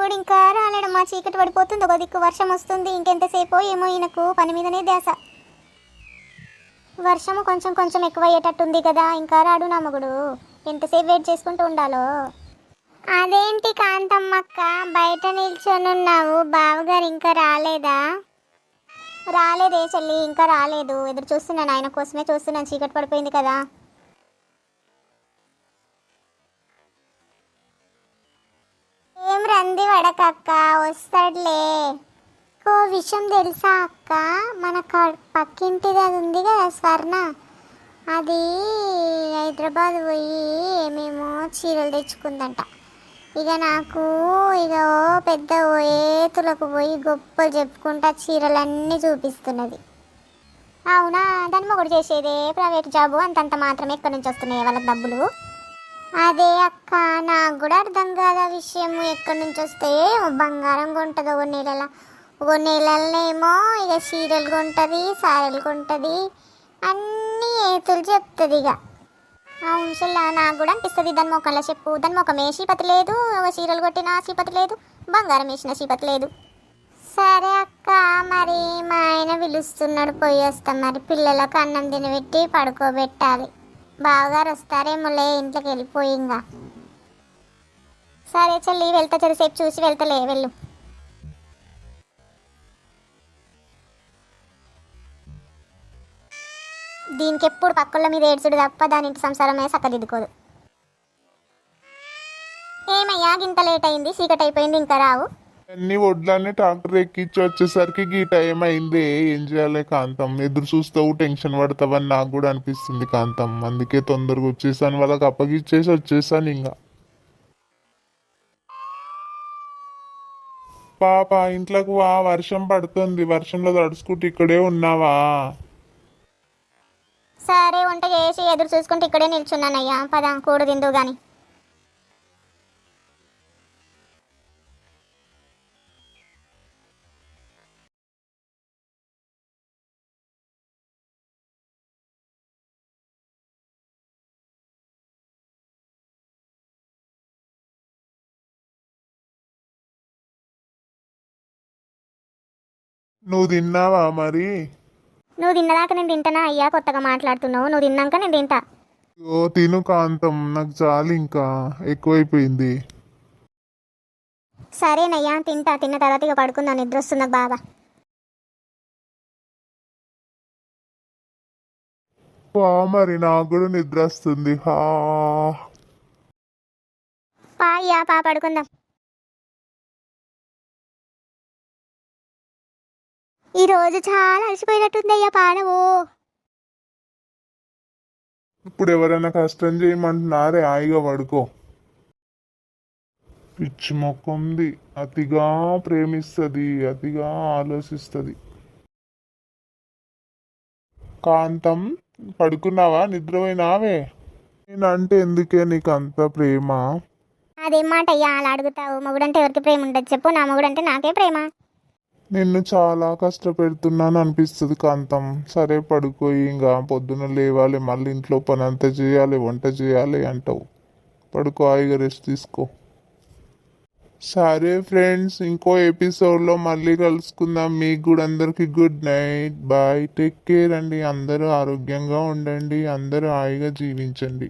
కూడా ఇంకా రాలేడమ్మా. చీకటి పడిపోతుంది ఒక దిక్కు వర్షం వస్తుంది. ఇంకెంతసేపో ఏమో ఈయనకు పని మీదనే ధ్యాస. వర్షము కొంచెం కొంచెం ఎక్కువ అయ్యేటట్టుంది కదా. ఇంకా రాడు నా మొగుడు. ఎంతసేపు వెయిట్ చేసుకుంటూ ఉండాలో? అదేంటి కాంతమ్మక్క? బయట నిల్చొని ఉన్నావు బావగారు ఇంకా రాలేదా? రాలేదే చెల్లి ఇంకా రాలేదు. ఎదురు చూస్తున్నాను ఆయన కోసమే చూస్తున్నాను చీకటి పడిపోయింది కదా. ఏం వడకక్క వస్తాడులే. ఓ విషయం తెలుసా అక్క? మన పక్కింటిది అది ఉంది కదా స్వర్ణ. అది హైదరాబాద్ పోయి మేము చీరలు తెచ్చుకుందంట. ఇక నాకు ఇక పెద్ద ఏతులకు పోయి గొప్పలు చెప్పుకుంటా చీరలన్నీ చూపిస్తున్నది. అవునా? దాన్ని ఒకటి చేసేదే ప్రైవేట్ జాబు? అంతంత మాత్రమే ఎక్కడి నుంచి వస్తున్నాయి వాళ్ళ డబ్బులు? అదే అక్క నాకు కూడా అర్థం కాదు ఆ విషయం. ఎక్కడి నుంచి వస్తే బంగారం కొంటుంది ఒక నెలల. ఒక నెలలనేమో ఇక చీరలు కొంటుంది సారీలు కొంటుంది అన్నీ ఏతులు చెప్తుంది ఇక. అవును చెల్లా నాకు కూడా అనిపిస్తుంది దాని మొక్కల్లో చెప్పు. దాని మొక్కం ఏ లేదు ఒక చీరలు కొట్టిన శ్రీపతి లేదు బంగారం వేసిన శ్రీపతి లేదు. సరే అక్క మరి మా ఆయన పిలుస్తున్నాడు పోయి వస్తాం. మరి పిల్లలకు అన్నం తినబెట్టి పడుకోబెట్టాలి. బావగారు వస్తారేమోలే ఇంట్లోకి వెళ్ళిపోయి ఇంకా సరే చెల్లి వెళ్తా చెరిసేపు చూసి వెళ్తలే వెళ్ళు. దీనికి ఎప్పుడు పక్కల మీద ఏడ్చుడు తప్ప దాని ఇంటి సంసారమే సక్కదిద్దుకోదు. ఏమయ్యా గింత లేట్ అయింది చీకటి అయిపోయింది ఇంకా రావు. అన్ని వడ్లన్నీ ట్రాక్టర్ ఎక్కించి వచ్చేసరికి గీ టైం అయింది. ఏం చేయాలి కాంతం? ఎదురు చూస్తావు టెన్షన్ పడతావని నాకు కూడా అనిపిస్తుంది కాంతం. అందుకే తొందరగా వచ్చేసాను వాళ్ళకి అప్పగిచ్చేసి వచ్చేసాను ఇంకా పాప ఇంట్లోకి వా వర్షం పడుతుంది. వర్షంలో తడుచుకుంటూ ఇక్కడే ఉన్నావా? సరే వంట చేసి ఎదురు చూసుకుంటూ ఇక్కడే నిల్చున్నానయ్యా. పద కూడు తిందు గాని. నువ్వు తిన్నావా మరి? నువ్వు తిన్నదాకా నేను తింటానా? అయ్యా కొత్తగా మాట్లాడుతున్నావు. నువ్వు తిన్నాక నేను తింటా. ఓ తిను కాంతం. నాకు చాలు ఇంకా. ఎక్కువైపోయింది. సరేనయ్యా తింటా. తిన్న తర్వాత ఇక పడుకుందా. నిద్ర వస్తుంది నాకు బాగా. మరి నాకు కూడా నిద్ర వస్తుంది హా. పా అయ్యా పా పడుకుందాం. ఈ రోజు చాలా అలసిపోయినట్టుంది అయ్యా పాడవు ఇప్పుడు ఎవరైనా కష్టం చేయమంటున్నారే హాయిగా పడుకో. పిచ్చి మొక్కంది అతిగా ప్రేమిస్తుంది అతిగా ఆలోచిస్తుంది. కాంతం పడుకున్నావా? నిద్రపోయినావే? నేనంటే ఎందుకే నీకు అంత ప్రేమ? అదేం మాట అయ్యా అలా అడుగుతావు? మొగుడంటే ఎవరికి ప్రేమ ఉండదు చెప్పు నా మొగుడంటే నాకే ప్రేమ. నిన్ను చాలా కష్టపెడుతున్నాను అనిపిస్తుంది కాంతం. సరే పడుకోయి ఇంకా పొద్దున లేవాలి మళ్ళీ ఇంట్లో పని అంతా చేయాలి వంట చేయాలి అంటావు. పడుకో హాయిగా రెస్ట్ తీసుకో. సరే ఫ్రెండ్స్ ఇంకో ఎపిసోడ్లో మళ్ళీ కలుసుకుందాం. మీకు కూడా అందరికీ good night bye. Take care అండి. అందరూ ఆరోగ్యంగా ఉండండి అందరూ హాయిగా జీవించండి.